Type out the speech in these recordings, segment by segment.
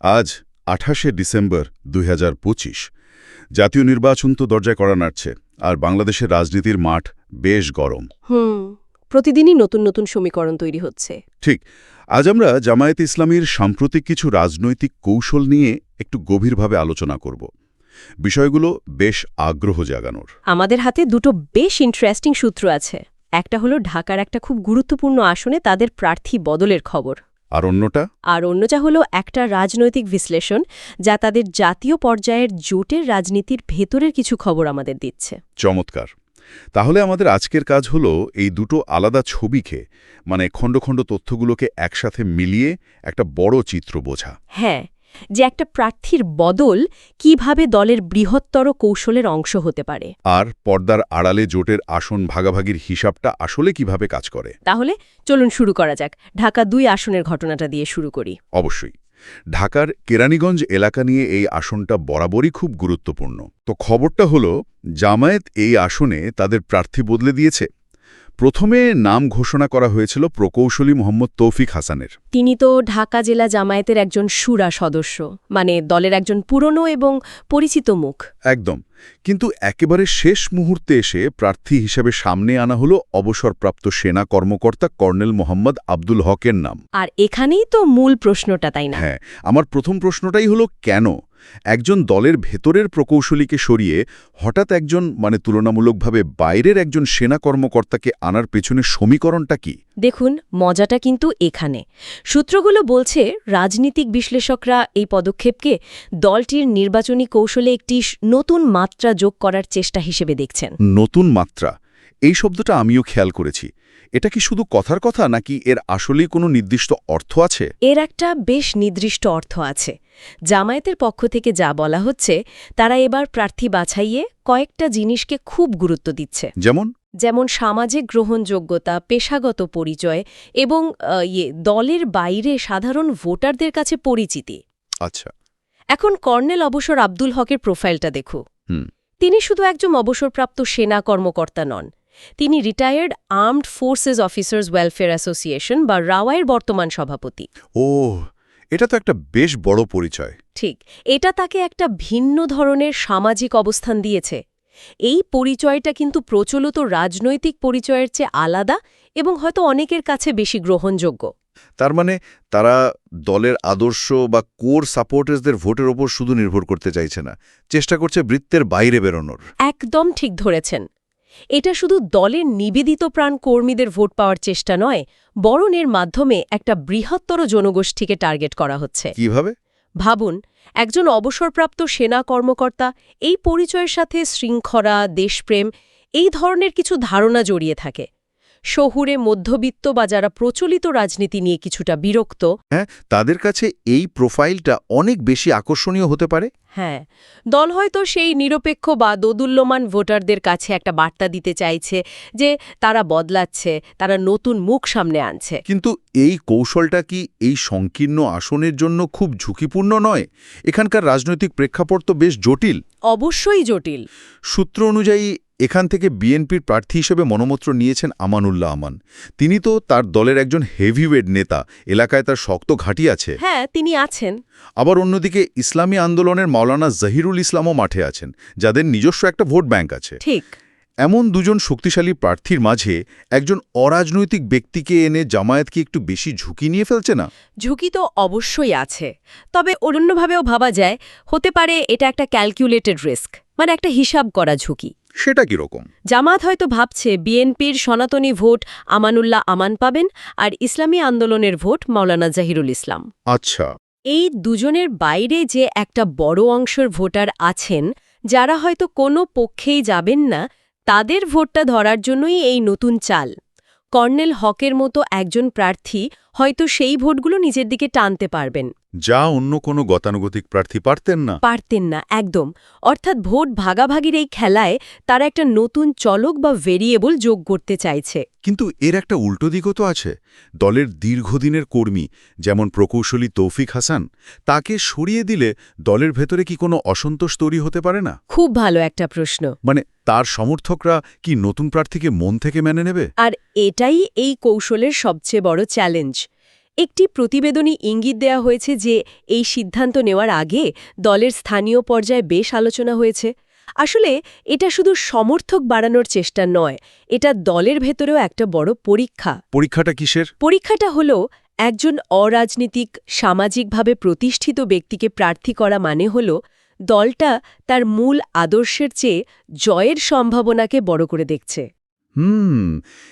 আজ আঠাশে ডিসেম্বর দুই হাজার পঁচিশ। জাতীয় নির্বাচন তো দরজায় করা নাড়ছে আর বাংলাদেশের রাজনীতির মাঠ বেশ গরম। হুম প্রতিদিনই নতুন নতুন সমীকরণ তৈরি হচ্ছে। ঠিক আজ আমরা জামায়াত ইসলামীর সাম্প্রতিক কিছু রাজনৈতিক কৌশল নিয়ে একটু গভীরভাবে আলোচনা করব। বিষয়গুলো বেশ আগ্রহ জাগানোর। আমাদের হাতে দুটো বেশ ইন্টারেস্টিং সূত্র আছে। একটা হলো ঢাকার একটা খুব গুরুত্বপূর্ণ আসনে তাদের প্রার্থী বদলের খবর। আর অন্যটা? আর অন্যটা হলো একটা রাজনৈতিক বিশ্লেষণ যা তাদের জাতীয় পর্যায়ের জোটের রাজনীতির ভেতরের কিছু খবর আমাদের দিচ্ছে। চমৎকার। তাহলে আমাদের আজকের কাজ হলো এই দুটো আলাদা ছবিকে মানে খণ্ড খণ্ড তথ্যগুলোকে একসাথে মিলিয়ে একটা বড় চিত্র বোঝা। হ্যাঁ যে একটা প্রার্থীর বদল কীভাবে দলের বৃহত্তর কৌশলের অংশ হতে পারে। আর পর্দার আড়ালে জোটের আসন ভাগাভাগির হিসাবটা আসলে কীভাবে কাজ করে? তাহলে চলুন শুরু করা যাক। ঢাকা দুই আসনের ঘটনাটা দিয়ে শুরু করি। অবশ্যই। ঢাকার কেরানীগঞ্জ এলাকা নিয়ে এই আসনটা বরাবরই খুব গুরুত্বপূর্ণ। তো খবরটা হলো জামায়াত এই আসনে তাদের প্রার্থী বদলে দিয়েছে। প্রথমে নাম ঘোষণা করা হয়েছিল প্রকৌশলী মোহাম্মদ তৌফিক হাসানের। তিনি তো ঢাকা জেলা জামায়াতের একজন সুরা সদস্য মানে দলের একজন পুরনো এবং পরিচিত মুখ। একদম। কিন্তু একেবারে শেষ মুহূর্তে এসে প্রার্থী হিসেবে সামনে আনা হলো অবসরপ্রাপ্ত সেনা কর্মকর্তা কর্নেল মোহাম্মদ আব্দুল হকের নাম। আর এখানেই তো মূল প্রশ্নটা তাই না? হ্যাঁ আমার প্রথম প্রশ্নটাই হলো কেন? একজন দলের ভেতরের প্রকৌশলীকে সরিয়ে হঠাৎ একজন মানে তুলনামূলকভাবে বাইরের একজন সেনা কর্মকর্তাকে আনার পেছনে সমীকরণটা কি? দেখুন মজাটা কিন্তু এখানে। সূত্রগুলো বলছে রাজনীতিক বিশ্লেষকরা এই পদক্ষেপকে দলটির নির্বাচনী কৌশলে একটি নতুন মাত্রা যোগ করার চেষ্টা হিসেবে দেখছেন। নতুন মাত্রা? এই শব্দটা আমিও খেয়াল করেছি। এটা কি শুধু কথার কথা নাকি এর আসলেই কোনো নির্দিষ্ট অর্থ আছে? এর একটা বেশ নির্দিষ্ট অর্থ আছে। জামায়াতের পক্ষ থেকে যা বলা হচ্ছে তারা এবার প্রার্থী বাছাইয়ে কয়েকটা জিনিসকে খুব গুরুত্ব দিচ্ছে। যেমন? যেমন সামাজিক গ্রহণযোগ্যতা পেশাগত পরিচয় এবং ইয়ে দলের বাইরে সাধারণ ভোটারদের কাছে পরিচিতি। আচ্ছা। এখন কর্নেল অবসর আব্দুল হকের প্রোফাইলটা দেখো। তিনি শুধু একজন অবসরপ্রাপ্ত সেনা কর্মকর্তা নন তিনি retired armed forces officers welfare association বা রাওয়াইয়ের বর্তমান সভাপতি। ও এটা তো একটা বেশ বড় পরিচয়। ঠিক এটা তাকে একটা ভিন্ন ধরনের সামাজিক অবস্থান দিয়েছে। এই পরিচয়টা কিন্তু প্রচলিত রাজনৈতিক পরিচয়ের চেয়ে আলাদা এবং হয়তো অনেকের কাছে বেশি গ্রহণযোগ্য। তার মানে তারা দলের আদর্শ বা কোর সাপোর্টার্সদের ভোটের ওপর শুধু নির্ভর করতে চাইছে না চেষ্টা করছে বৃত্তের বাইরে বেরোনোর। একদম ঠিক ধরেছেন। এটা শুধু দলের নিবেদিত প্রাণ কর্মীদের ভোট পাওয়ার চেষ্টা নয় বরং এর মাধ্যমে একটা বৃহত্তর জনগোষ্ঠীকে টার্গেট করা হচ্ছে। কীভাবে? ভাবুন একজন অবসরপ্রাপ্ত সেনা কর্মকর্তা এই পরিচয়ের সাথে শৃঙ্খলা দেশপ্রেম এই ধরনের কিছু ধারণা জড়িয়ে থাকে। শহুরে মধ্যবিত্ত বা যারা প্রচলিত রাজনীতি নিয়ে কিছুটা বিরক্ত। হ্যাঁ তাদের কাছে এই প্রোফাইলটা অনেক বেশি আকর্ষণীয় হতে পারে। হ্যাঁ দল হয়তো সেই নিরপেক্ষ বা দোদুল্যমান ভোটারদের কাছে একটা বার্তা দিতে চাইছে যে তারা বদলাচ্ছে তারা নতুন মুখ সামনে আনছে। কিন্তু এই কৌশলটা কি এই সংকীর্ণ আসনের জন্য খুব ঝুঁকিপূর্ণ নয়? এখানকার রাজনৈতিক প্রেক্ষাপট তো বেশ জটিল। অবশ্যই জটিল। সূত্র অনুযায়ী এখান থেকে বিএনপির প্রার্থী হিসেবে মনোমত্র নিয়েছেন আমানুল্লাহ আমান। তিনি তো তার দলের একজন হেভিওয়েট নেতা। এলাকায় তার শক্ত ঘাঁটি আছে। হ্যাঁ তিনি আছেন। আবার অন্যদিকে ইসলামী আন্দোলনের মাওলানা জহিরুল ইসলামও মাঠে আছেন যাদের নিজস্ব একটা ভোট ব্যাংক আছে। ঠিক। এমন দুজন শক্তিশালী প্রার্থীর মাঝে একজন অরাজনৈতিক ব্যক্তিকে এনে জামায়াত কি একটু বেশি ঝুঁকি নিয়ে ফেলছে না? ঝুঁকি তো অবশ্যই আছে। তবে অন্যভাবেও ভাবা যায় হতে পারে এটা একটা ক্যালকুলেটেড রিস্ক মানে একটা হিসাব করা ঝুঁকি। সেটা কীরকম? জামাত হয়তো ভাবছে বিএনপির সনাতনী ভোট আমানুল্লাহ আমান পাবেন আর ইসলামী আন্দোলনের ভোট মাওলানা জাহিরুল ইসলাম। আচ্ছা। এই দুজনের বাইরে যে একটা বড় অংশের ভোটার আছেন যারা হয়তো কোনো পক্ষেই যাবেন না তাদের ভোটটা ধরার জন্যই এই নতুন চাল। কর্নেল হকের মতো একজন প্রার্থী হয়তো সেই ভোটগুলো নিজের দিকে টানতে পারবেন। যা অন্য কোনো গতানুগতিক প্রার্থী পারতেন না। পারতেন না একদম। অর্থাৎ ভোট ভাগাভাগির এই খেলায় তারা একটা নতুন চলক বা ভেরিয়েবল যোগ করতে চাইছে। কিন্তু এর একটা উল্টো দিকও তো আছে। দলের দীর্ঘদিনের কর্মী যেমন প্রকৌশলী তৌফিক হাসান তাকে সরিয়ে দিলে দলের ভেতরে কি কোনো অসন্তোষ তৈরি হতে পারে না? খুব ভালো একটা প্রশ্ন। মানে তার সমর্থকরা কি নতুন প্রার্থীকে মন থেকে মেনে নেবে? আর এটাই এই কৌশলের সবচেয়ে বড় চ্যালেঞ্জ একটি প্রতিবেদনী ইঙ্গিত দেয়া হয়েছে যে এই সিদ্ধান্ত নেওয়ার আগে দলের স্থানীয় পর্যায়ে বেশ আলোচনা হয়েছে। আসলে এটা শুধু সমর্থক বাড়ানোর চেষ্টা নয় এটা দলের ভেতরেও একটা বড় পরীক্ষা। পরীক্ষাটা কিসের? পরীক্ষাটা হল একজন অরাজনীতিক সামাজিকভাবে প্রতিষ্ঠিত ব্যক্তিকে প্রার্থী করা মানে হল দলটা তার মূল আদর্শের চেয়ে জয়ের সম্ভাবনাকে বড় করে দেখছে। হুম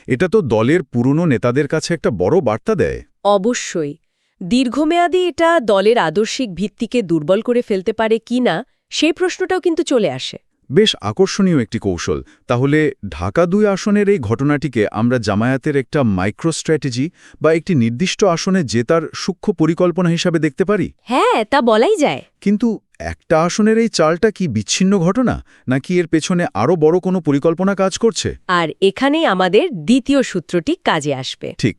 এটা তো দলের পুরনো নেতাদের কাছে একটা বড় বার্তা দেয়। অবশ্যই। দীর্ঘমেয়াদী এটা দলের আদর্শিক ভিত্তিকে দুর্বল করে ফেলতে পারে কি না সেই প্রশ্নটাও কিন্তু চলে আসে। বেশ আকর্ষণীয় একটি কৌশল। তাহলে ঢাকা দুই আসনের এই ঘটনাটিকে আমরা জামায়াতের একটা মাইক্রো স্ট্র্যাটেজি বা একটি নির্দিষ্ট আসনে জেতার সূক্ষ্ম পরিকল্পনা হিসাবে দেখতে পারি? হ্যাঁ তা বলাই যায়। কিন্তু একটা আসনের এই চালটা কি বিচ্ছিন্ন ঘটনা নাকি এর পেছনে আরও বড় কোনো পরিকল্পনা কাজ করছে? আর এখানেই আমাদের দ্বিতীয় সূত্রটি কাজে আসবে। ঠিক।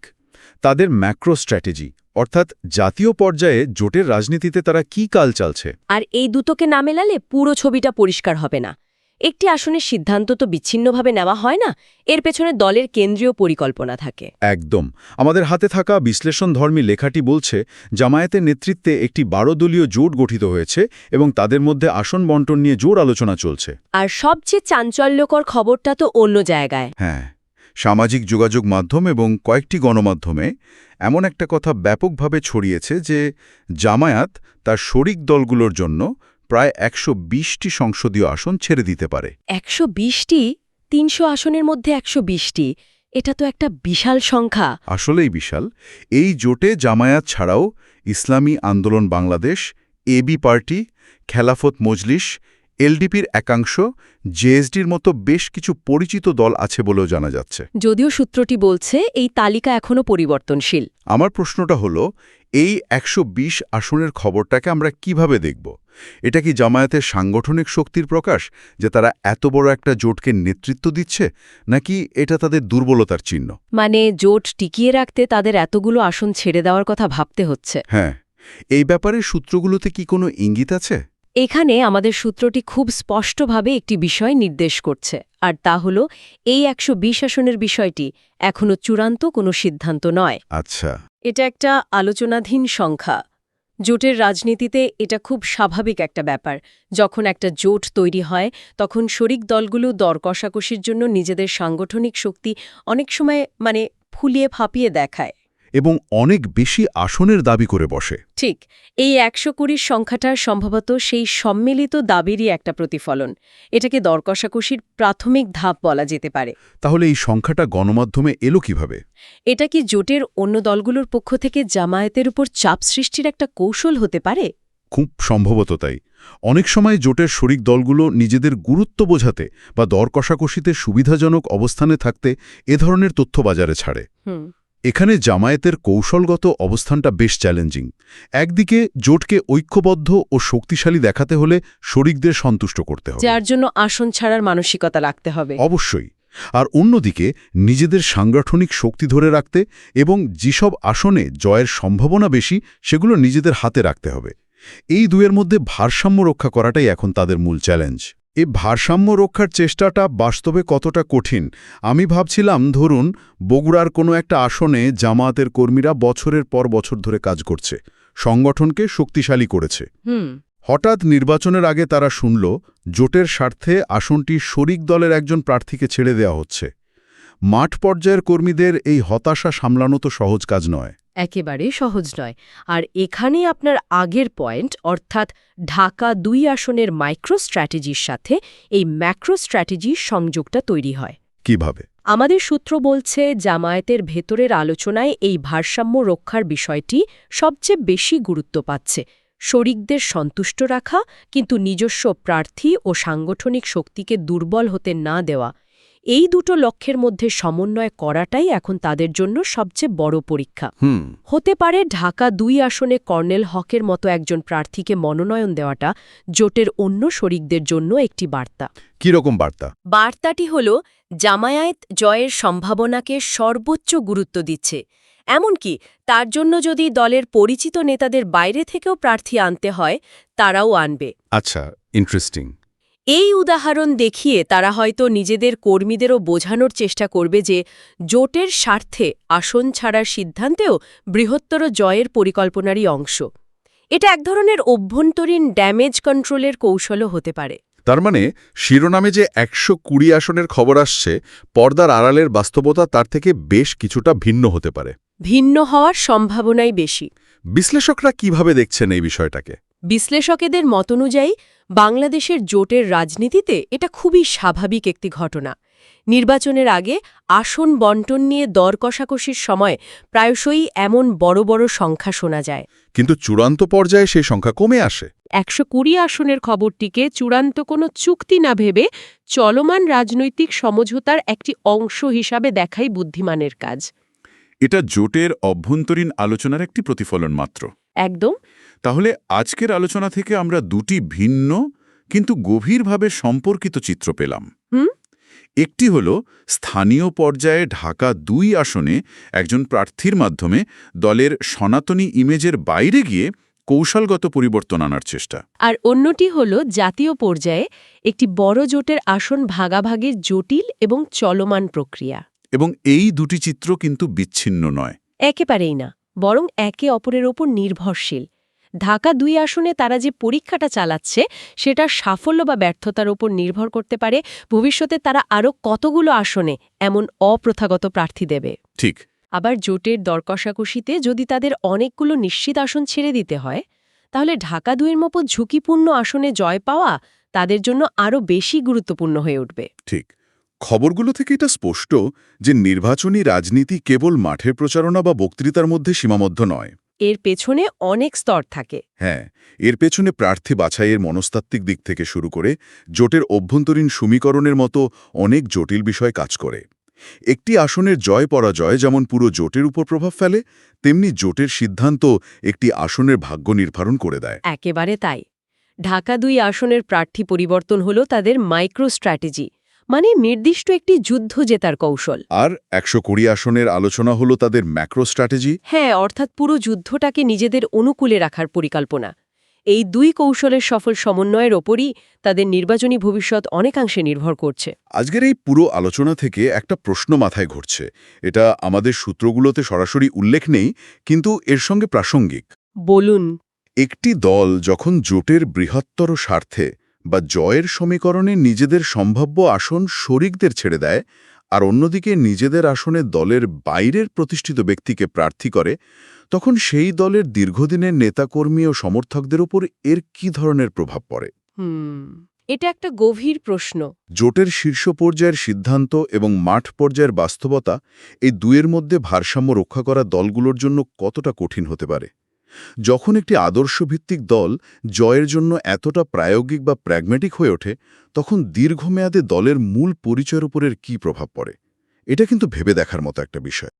তাদের ম্যাক্রো স্ট্র্যাটেজি অর্থাৎ জাতীয় পর্যায়ে জোটের রাজনীতিতে তারা কি কাল চালছে? আর এই দুটোকে না মেলালে পুরো ছবিটা পরিষ্কার হবে না। একটি আসনের সিদ্ধান্ত তো বিচ্ছিন্নভাবে নেওয়া হয় না এর পেছনে দলের কেন্দ্রীয় পরিকল্পনা থাকে। একদম। আমাদের হাতে থাকা বিশ্লেষণধর্মী লেখাটি বলছে জামায়াতের নেতৃত্বে একটি বারো দলীয় জোট গঠিত হয়েছে এবং তাদের মধ্যে আসন বন্টন নিয়ে জোর আলোচনা চলছে। আর সবচেয়ে চাঞ্চল্যকর খবরটা তো অন্য জায়গায়। হ্যাঁ সামাজিক যোগাযোগ মাধ্যম এবং কয়েকটি গণমাধ্যমে এমন একটা কথা ব্যাপকভাবে ছড়িয়েছে যে জামায়াত তার শরিক দলগুলোর জন্য প্রায় একশো বিশটি সংসদীয় আসন ছেড়ে দিতে পারে। একশো বিশটি? তিনশো আসনের মধ্যে একশো বিশটি? এটা তো একটা বিশাল সংখ্যা। আসলেই বিশাল। এই জোটে জামায়াত ছাড়াও ইসলামী আন্দোলন বাংলাদেশ এবি পার্টি খেলাফত মজলিস এলডিপির একাংশ জেএসডির মতো বেশ কিছু পরিচিত দল আছে বলেও জানা যাচ্ছে। যদিও সূত্রটি বলছে এই তালিকা এখনও পরিবর্তনশীল। আমার প্রশ্নটা হলো এই একশো বিশ আসনের খবরটাকে আমরা কীভাবে দেখব? এটা কি জামায়াতের সাংগঠনিক শক্তির প্রকাশ যে তারা এত বড় একটা জোটকে নেতৃত্ব দিচ্ছে নাকি এটা তাদের দুর্বলতার চিহ্ন? মানে জোট টিকিয়ে রাখতে তাদের এতগুলো আসন ছেড়ে দেওয়ার কথা ভাবতে হচ্ছে। হ্যাঁ এই ব্যাপারে সূত্রগুলোতে কি কোনো ইঙ্গিত আছে? এখানে আমাদের সূত্রটি খুব স্পষ্টভাবে একটি বিষয় নির্দেশ করছে আর তা হল এই একশো আসনের বিষয়টি এখনও চূড়ান্ত কোনো সিদ্ধান্ত নয়। আচ্ছা। এটা একটা আলোচনাধীন সংখ্যা। জোটের রাজনীতিতে এটা খুব স্বাভাবিক একটা ব্যাপার। যখন একটা জোট তৈরি হয় তখন শরিক দলগুলো দর কষাকষির জন্য নিজেদের সাংগঠনিক শক্তি অনেক সময় মানে ফুলিয়ে ফাঁপিয়ে দেখায়। এবং অনেক বেশি আসনের দাবি করে বসে। ঠিক এই একশো কুড়ির সংখ্যাটা সম্ভবত সেই সম্মিলিত দাবিরই একটা প্রতিফলন। এটাকে দর কষাকষির প্রাথমিক ধাপ বলা যেতে পারে। তাহলে এই সংখ্যাটা গণমাধ্যমে এলো কীভাবে? এটা কি জোটের অন্য দলগুলোর পক্ষ থেকে জামায়াতের উপর চাপ সৃষ্টির একটা কৌশল হতে পারে? খুব সম্ভবত তাই। অনেক সময় জোটের শরিক দলগুলো নিজেদের গুরুত্ব বোঝাতে বা দর কষাকষিতে সুবিধাজনক অবস্থানে থাকতে এ ধরনের তথ্য বাজারে ছাড়ে। হুম। এখানে জামায়াতের কৌশলগত অবস্থানটা বেশ চ্যালেঞ্জিং একদিকে জোটকে ঐক্যবদ্ধ ও শক্তিশালী দেখাতে হলে শরিকদের সন্তুষ্ট করতে হবে। যার জন্য আসন ছাড়ার মানসিকতা রাখতে হবে। অবশ্যই। আর অন্যদিকে নিজেদের সাংগঠনিক শক্তি ধরে রাখতে এবং যেসব আসনে জয়ের সম্ভাবনা বেশি সেগুলো নিজেদের হাতে রাখতে হবে। এই দুয়ের মধ্যে ভারসাম্য রক্ষা করাটাই এখন তাদের মূল চ্যালেঞ্জ এ ভারসাম্য রক্ষার চেষ্টাটা বাস্তবে কতটা কঠিন? আমি ভাবছিলাম ধরুন বগুড়ার কোনো একটা আসনে জামায়াতের কর্মীরা বছরের পর বছর ধরে কাজ করছে সংগঠনকে শক্তিশালী করেছে। হঠাৎ নির্বাচনের আগে তারা শুনল জোটের স্বার্থে আসনটি শরিক দলের একজন প্রার্থীকে ছেড়ে দেওয়া হচ্ছে। মাঠ পর্যায়ের কর্মীদের এই হতাশা সামলানো তো সহজ কাজ নয়। একেবারে সহজ নয়। আর এখানেই আপনার আগের পয়েন্ট অর্থাৎ ঢাকা দুই আসনের মাইক্রো স্ট্র্যাটেজির সাথে এই ম্যাক্রো স্ট্র্যাটেজির সংযোগটা তৈরি হয়। কীভাবে? আমাদের সূত্র বলছে জামায়াতের ভেতরের আলোচনায় এই ভারসাম্য রক্ষার বিষয়টি সবচেয়ে বেশি গুরুত্ব পাচ্ছে। শরিকদের সন্তুষ্ট রাখা কিন্তু নিজস্ব প্রার্থী ও সাংগঠনিক শক্তিকে দুর্বল হতে না দেওয়া এই দুটো লক্ষ্যের মধ্যে সমন্বয় করাটাই এখন তাদের জন্য সবচেয়ে বড় পরীক্ষা। হুম। হতে পারে ঢাকা দুই আসনে কর্নেল হকের মতো একজন প্রার্থীকে মনোনয়ন দেওয়াটা জোটের অন্য শরিকদের জন্য একটি বার্তা। রকম বার্তা? বার্তাটি হল জামায়াত জয়ের সম্ভাবনাকে সর্বোচ্চ গুরুত্ব দিচ্ছে। এমনকি তার জন্য যদি দলের পরিচিত নেতাদের বাইরে থেকেও প্রার্থী আনতে হয় তারাও আনবে। আচ্ছা ইন্টারেস্টিং এই উদাহরণ দেখিয়ে তারা হয়তো নিজেদের কর্মীদেরও বোঝানোর চেষ্টা করবে যে জোটের স্বার্থে আসন ছাড়ার সিদ্ধান্তেও বৃহত্তর জয়ের পরিকল্পনারই অংশ। এটা এক ধরনের অভ্যন্তরীণ ড্যামেজ কন্ট্রোলের কৌশলও হতে পারে। তার মানে শিরোনামে যে একশো কুড়ি আসনের খবর আসছে পর্দার আড়ালের বাস্তবতা তার থেকে বেশ কিছুটা ভিন্ন হতে পারে। ভিন্ন হওয়ার সম্ভাবনাই বেশি। বিশ্লেষকরা কীভাবে দেখছেন এই বিষয়টাকে? বিশ্লেষকেদের মতনুযায়ী বাংলাদেশের জোটের রাজনীতিতে এটা খুবই স্বাভাবিক একটি ঘটনা। নির্বাচনের আগে আসন বন্টন নিয়ে দর কষাকষির সময় প্রায়শই এমন বড় বড় সংখ্যা শোনা যায়। কিন্তু চূড়ান্ত পর্যায়ে সেই সংখ্যা কমে আসে। একশো কুড়ি আসনের খবরটিকে চূড়ান্ত কোনো চুক্তি না ভেবে চলমান রাজনৈতিক সমঝোতার একটি অংশ হিসাবে দেখাই বুদ্ধিমানের কাজ। এটা জোটের অভ্যন্তরীণ আলোচনার একটি প্রতিফলন মাত্র। একদম। তাহলে আজকের আলোচনা থেকে আমরা দুটি ভিন্ন কিন্তু গভীরভাবে সম্পর্কিত চিত্র পেলাম। হুম? একটি হল স্থানীয় পর্যায়ে ঢাকা দুই আসনে একজন প্রার্থীর মাধ্যমে দলের সনাতনী ইমেজের বাইরে গিয়ে কৌশলগত পরিবর্তন আনার চেষ্টা। আর অন্যটি হল জাতীয় পর্যায়ে একটি বড় জোটের আসন ভাগাভাগির জটিল এবং চলমান প্রক্রিয়া। এবং এই দুটি চিত্র কিন্তু বিচ্ছিন্ন নয়। একেবারেই না বরং একে অপরের ওপর নির্ভরশীল। ঢাকা দুই আসনে তারা যে পরীক্ষাটা চালাচ্ছে সেটা সাফল্য বা ব্যর্থতার ওপর নির্ভর করতে পারে। ভবিষ্যতে তারা আরও কতগুলো আসনে এমন অপ্রথাগত প্রার্থী দেবে? ঠিক। আবার জোটের দরকষাকষিতে যদি তাদের অনেকগুলো নিশ্চিত আসন ছেড়ে দিতে হয় তাহলে ঢাকা দুইয়ের মতো ঝুঁকিপূর্ণ আসনে জয় পাওয়া তাদের জন্য আরও বেশি গুরুত্বপূর্ণ হয়ে উঠবে। ঠিক। খবরগুলো থেকে এটা স্পষ্ট যে নির্বাচনী রাজনীতি কেবল মাঠের প্রচারণা বা বক্তৃতার মধ্যে সীমাবদ্ধ নয়। এর পেছনে অনেক স্তর থাকে। হ্যাঁ এর পেছনে প্রার্থী বাছাইয়ের মনস্তাত্ত্বিক দিক থেকে শুরু করে জোটের অভ্যন্তরীণ সমীকরণের মতো অনেক জটিল বিষয় কাজ করে। একটি আসনের জয় পরাজয় যেমন পুরো জোটের উপর প্রভাব ফেলে তেমনি জোটের সিদ্ধান্ত একটি আসনের ভাগ্য নির্ধারণ করে দেয়। একেবারে তাই। ঢাকা দুই আসনের প্রার্থী পরিবর্তন হল তাদের মাইক্রো স্ট্র্যাটেজি মানে নির্দিষ্ট একটি যুদ্ধ জেতার কৌশল। আর একশো কুড়ি আসনের আলোচনা হলো তাদের ম্যাক্রো স্ট্র্যাটেজি? হ্যাঁ অর্থাৎ পুরো যুদ্ধটাকে নিজেদের অনুকূলে রাখার পরিকল্পনা। এই দুই কৌশলের সফল সমন্বয়ের ওপরই তাদের নির্বাচনী ভবিষ্যৎ অনেকাংশে নির্ভর করছে। আজকের এই পুরো আলোচনা থেকে একটা প্রশ্ন মাথায় ঘুরছে। এটা আমাদের সূত্রগুলোতে সরাসরি উল্লেখ নেই কিন্তু এর সঙ্গে প্রাসঙ্গিক। বলুন। একটি দল যখন জোটের বৃহত্তর স্বার্থে বা জয়ের সমীকরণে নিজেদের সম্ভাব্য আসন শরিকদের ছেড়ে দেয় আর অন্যদিকে নিজেদের আসনে দলের বাইরের প্রতিষ্ঠিত ব্যক্তিকে প্রার্থী করে তখন সেই দলের দীর্ঘদিনের নেতাকর্মী ও সমর্থকদের ওপর এর কি ধরনের প্রভাব পড়ে? এটা একটা গভীর প্রশ্ন। জোটের শীর্ষ পর্যায়ের সিদ্ধান্ত এবং মাঠ পর্যায়ের বাস্তবতা এই দুয়ের মধ্যে ভারসাম্য রক্ষা করা দলগুলোর জন্য কতটা কঠিন হতে পারে? যখন একটি আদর্শভিত্তিক দল জয়ের জন্য এতটা প্রায়োগিক বা প্র্যাগম্যাটিক হয়ে ওঠে, তখন দীর্ঘমেয়াদে দলের মূল পরিচয়ের উপরের কী প্রভাব পড়ে? এটা কিন্তু ভেবে দেখার মতো একটা বিষয়।